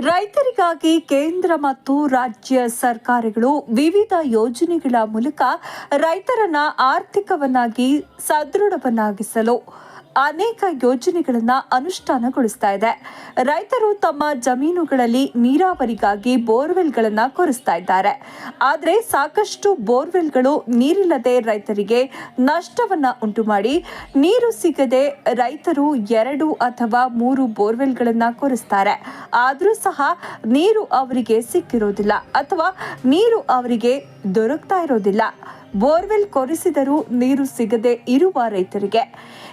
ರೈತರಿಗಾಗಿ ಕೇಂದ್ರ ಮತ್ತು ರಾಜ್ಯ ಸರ್ಕಾರಗಳು ವಿವಿಧ ಯೋಜನೆಗಳ ಮೂಲಕ ರೈತರನ್ನ ಆರ್ಥಿಕವನ್ನಾಗಿ ಸದೃಢವನ್ನಾಗಿಸಲು ಅನೇಕ ಯೋಜನೆಗಳನ್ನು ಅನುಷ್ಠಾನಗೊಳಿಸ್ತಾ ಇದೆ. ರೈತರು ತಮ್ಮ ಜಮೀನುಗಳಲ್ಲಿ ನೀರಾವರಿಗಾಗಿ ಬೋರ್ವೆಲ್ಗಳನ್ನು ಕೊರೆಸ್ತಾ ಇದ್ದಾರೆ. ಆದರೆ ಸಾಕಷ್ಟು ಬೋರ್ವೆಲ್ಗಳು ನೀರಿಲ್ಲದೆ ರೈತರಿಗೆ ನಷ್ಟವನ್ನ ಉಂಟು ಮಾಡಿ ನೀರು ಸಿಗದೆ ರೈತರು ಎರಡು ಅಥವಾ ಮೂರು ಬೋರ್ವೆಲ್ಗಳನ್ನು ಕೊರೆಸ್ತಾರೆ. ಆದರೂ ಸಹ ನೀರು ಅವರಿಗೆ ಸಿಕ್ಕಿರೋದಿಲ್ಲ ಅಥವಾ ನೀರು ಅವರಿಗೆ ದೊರಕ್ತಾ ಇರೋದಿಲ್ಲ. ಬೋರ್ವೆಲ್ ಕೊರೆಸಿದರೂ ನೀರು ಸಿಗದೆ ಇರುವ ರೈತರಿಗೆ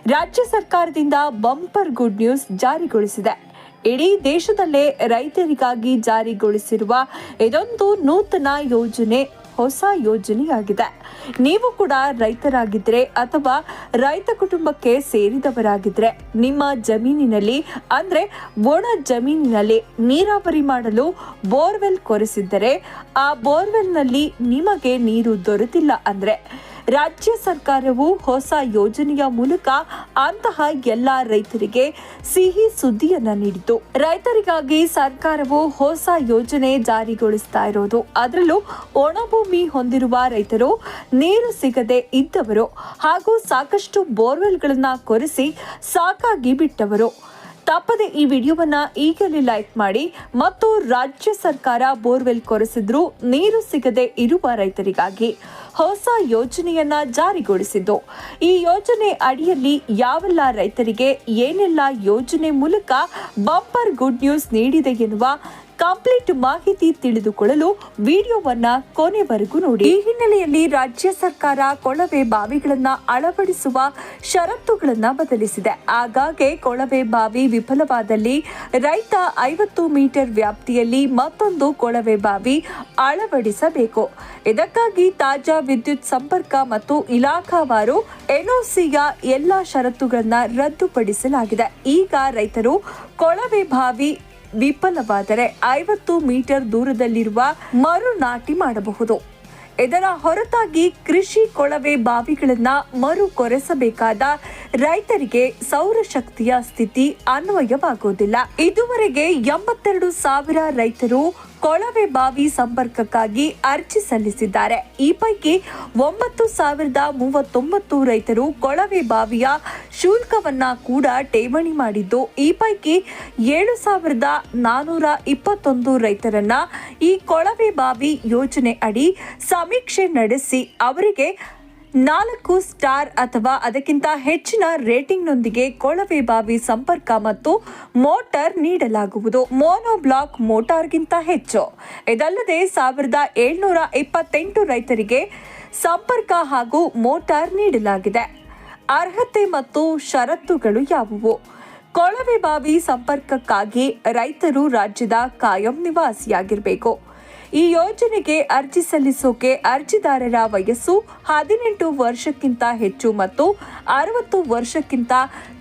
ರಾಜ್ಯ ಸರ್ಕಾರದಿಂದ ಬಂಪರ್ ಗುಡ್ ನ್ಯೂಸ್ ಜಾರಿಗೊಳಿಸಿದೆ. ಇಡೀ ದೇಶದಲ್ಲೇ ರೈತರಿಗಾಗಿ ಜಾರಿಗೊಳಿಸಿರುವ ಇದೊಂದು ನೂತನ ಯೋಜನೆ ಹೊಸ ಯೋಜನೆಯಾಗಿದೆ. ನೀವು ಕೂಡ ರೈತರಾಗಿದ್ದರೆ ಅಥವಾ ರೈತ ಕುಟುಂಬಕ್ಕೆ ಸೇರಿದವರಾಗಿದ್ದರೆ ನಿಮ್ಮ ಜಮೀನಿನಲ್ಲಿ, ಅಂದರೆ ಒಣ ಜಮೀನಿನಲ್ಲಿ ನೀರಾವರಿ ಮಾಡಲು ಬೋರ್ವೆಲ್ ಕೊರೆಸಿದ್ದರೆ ಆ ಬೋರ್ವೆಲ್ನಲ್ಲಿ ನಿಮಗೆ ನೀರು ದೊರೆತಿಲ್ಲ ಅಂದರೆ ರಾಜ್ಯ ಸರ್ಕಾರವು ಹೊಸ ಯೋಜನೆಯ ಮೂಲಕ ಅಂತಹ ಎಲ್ಲ ರೈತರಿಗೆ ಸಿಹಿ ಸುದ್ದಿಯನ್ನ ನೀಡಿತು ರೈತರಿಗಾಗಿ ಸರ್ಕಾರವು ಹೊಸ ಯೋಜನೆ ಜಾರಿಗೊಳಿಸ್ತಾ ಇರೋದು. ಅದರಲ್ಲೂ ಒಣಭೂಮಿ ಹೊಂದಿರುವ ರೈತರು ನೀರು ಸಿಗದೆ ಇದ್ದವರು ಹಾಗೂ ಸಾಕಷ್ಟು ಬೋರ್ವೆಲ್ಗಳನ್ನ ಕೊರೆಸಿ ಸಾಕಾಗಿ ಬಿಟ್ಟವರು. ತಪ್ಪದೆ ಈ ವಿಡಿಯೋವನ್ನ ಈಗಲೇ ಲೈಕ್ ಮಾಡಿ ಮತ್ತು ರಾಜ್ಯ ಸರ್ಕಾರ ಬೋರ್ವೆಲ್ ಕೊರೆಸಿದ್ರು ನೀರು ಸಿಗದೆ ಇರುವ ರೈತರಿಗಾಗಿ ಹೊಸ ಯೋಜನೆಯನ್ನ ಜಾರಿಗೊಳಿಸಿದ್ದು. ಈ ಯೋಜನೆ ಅಡಿಯಲ್ಲಿ ಯಾವೆಲ್ಲ ರೈತರಿಗೆ ಏನೆಲ್ಲ ಯೋಜನೆ ಮೂಲಕ ಬಂಪರ್ ಗುಡ್ ನ್ಯೂಸ್ ನೀಡಿದೆ ಎನ್ನುವ ಕಂಪ್ಲೀಟ್ ಮಾಹಿತಿ ತಿಳಿದುಕೊಳ್ಳಲು ವಿಡಿಯೋವನ್ನ ಕೊನೆವರೆಗೂ ನೋಡಿ. ಈ ಹಿನ್ನೆಲೆಯಲ್ಲಿ ರಾಜ್ಯ ಸರ್ಕಾರ ಕೊಳವೆ ಬಾವಿಗಳನ್ನ ಅಳವಡಿಸುವ ಷರತ್ತುಗಳನ್ನ ಬದಲಿಸಿದೆ. ಆಗಾಗ್ಗೆ ಕೊಳವೆ ಬಾವಿ ವಿಫಲವಾದಲ್ಲಿ ರೈತ ಐವತ್ತು ಮೀಟರ್ ವ್ಯಾಪ್ತಿಯಲ್ಲಿ ಮತ್ತೊಂದು ಕೊಳವೆ ಬಾವಿ ಅಳವಡಿಸಬೇಕು. ಇದಕ್ಕಾಗಿ ತಾಜಾ ವಿದ್ಯುತ್ ಸಂಪರ್ಕ ಮತ್ತು ಇಲಾಖಾವಾರು ಎನ್ಒಸಿಯ ಎಲ್ಲಾ ಷರತ್ತುಗಳನ್ನ ರದ್ದುಪಡಿಸಲಾಗಿದೆ. ಈಗ ರೈತರು ಕೊಳವೆ ಬಾವಿ ವಿಫಲವಾದರೆ ಐವತ್ತು ಮೀಟರ್ ದೂರದಲ್ಲಿರುವ ಮರು ನಾಟಿ ಮಾಡಬಹುದು. ಇದರ ಹೊರತಾಗಿ ಕೃಷಿ ಕೊಳವೆ ಬಾವಿಗಳನ್ನು ಮರು ಕೊರೆಸಬೇಕಾದ ರೈತರಿಗೆ ಸೌರಶಕ್ತಿಯ ಸ್ಥಿತಿ ಅನ್ವಯವಾಗುವುದಿಲ್ಲ. ಇದುವರೆಗೆ ಎಂಬತ್ತೆರಡು ಸಾವಿರ ರೈತರು ಕೊಳವೆ ಬಾವಿ ಸಂಪರ್ಕಕ್ಕಾಗಿ ಅರ್ಜಿ ಸಲ್ಲಿಸಿದ್ದಾರೆ. ಈ ಪೈಕಿ ಒಂಬತ್ತು ಸಾವಿರದ ಮೂವತ್ತೊಂಬತ್ತು ರೈತರು ಕೊಳವೆ ಬಾವಿಯ ಶುಲ್ಕವನ್ನ ಕೂಡ ಠೇವಣಿ ಮಾಡಿದ್ದು. ಈ ಪೈಕಿ ಏಳು ಸಾವಿರದ ನಾನೂರ ಇಪ್ಪತ್ತೊಂದು ರೈತರನ್ನ ಈ ಕೊಳವೆ ಬಾವಿ ಯೋಜನೆ ಅಡಿ ಸಮೀಕ್ಷೆ ನಡೆಸಿ ಅವರಿಗೆ ನಾಲ್ಕು ಸ್ಟಾರ್ ಅಥವಾ ಅದಕ್ಕಿಂತ ಹೆಚ್ಚಿನ ರೇಟಿಂಗ್ನೊಂದಿಗೆ ಕೊಳವೆ ಬಾವಿ ಸಂಪರ್ಕ ಮತ್ತು ಮೋಟಾರ್ ನೀಡಲಾಗುವುದು. ಮೋನೋಬ್ಲಾಕ್ ಮೋಟಾರ್ಗಿಂತ ಹೆಚ್ಚು. ಇದಲ್ಲದೆ ಸಾವಿರದ ಏಳ್ನೂರ ಇಪ್ಪತ್ತೆಂಟು ರೈತರಿಗೆ ಸಂಪರ್ಕ ಹಾಗೂ ಮೋಟಾರ್ ನೀಡಲಾಗಿದೆ. ಅರ್ಹತೆ ಮತ್ತು ಷರತ್ತುಗಳು ಯಾವುವು? ಕೊಳವೆ ಬಾವಿ ಸಂಪರ್ಕಕ್ಕಾಗಿ ರೈತರು ರಾಜ್ಯದ ಕಾಯಂ ನಿವಾಸಿಯಾಗಿರಬೇಕು. ಈ ಯೋಜನೆಗೆ ಅರ್ಜಿ ಸಲ್ಲಿಸೋಕೆ ಅರ್ಜಿದಾರರ ವಯಸ್ಸು ಹದಿನೆಂಟು ವರ್ಷಕ್ಕಿಂತ ಹೆಚ್ಚು ಮತ್ತು ಅರವತ್ತು ವರ್ಷಕ್ಕಿಂತ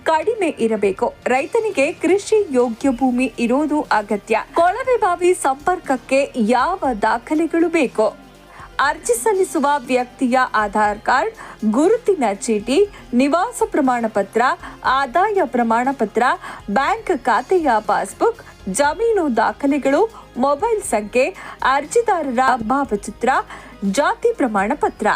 ಕಡಿಮೆ ಇರಬೇಕು. ರೈತನಿಗೆ ಕೃಷಿ ಯೋಗ್ಯ ಭೂಮಿ ಇರೋದು ಅಗತ್ಯ. ಕೊಳವೆ ಬಾವಿ ಸಂಪರ್ಕಕ್ಕೆ ಯಾವ ದಾಖಲೆಗಳು ಬೇಕು? ಅರ್ಜಿ ಸಲ್ಲಿಸುವ ವ್ಯಕ್ತಿಯ ಆಧಾರ್ ಕಾರ್ಡ್, ಗುರುತಿನ ಚೀಟಿ, ನಿವಾಸ ಪ್ರಮಾಣ ಪತ್ರ ಆದಾಯ ಪ್ರಮಾಣ ಪತ್ರ ಬ್ಯಾಂಕ್ ಖಾತೆಯ ಪಾಸ್ಬುಕ್, ಜಮೀನು ದಾಖಲೆಗಳು, ಮೊಬೈಲ್ ಸಂಖ್ಯೆ, ಅರ್ಜಿದಾರರ ಭಾವಚಿತ್ರ, ಜಾತಿ ಪ್ರಮಾಣ ಪತ್ರ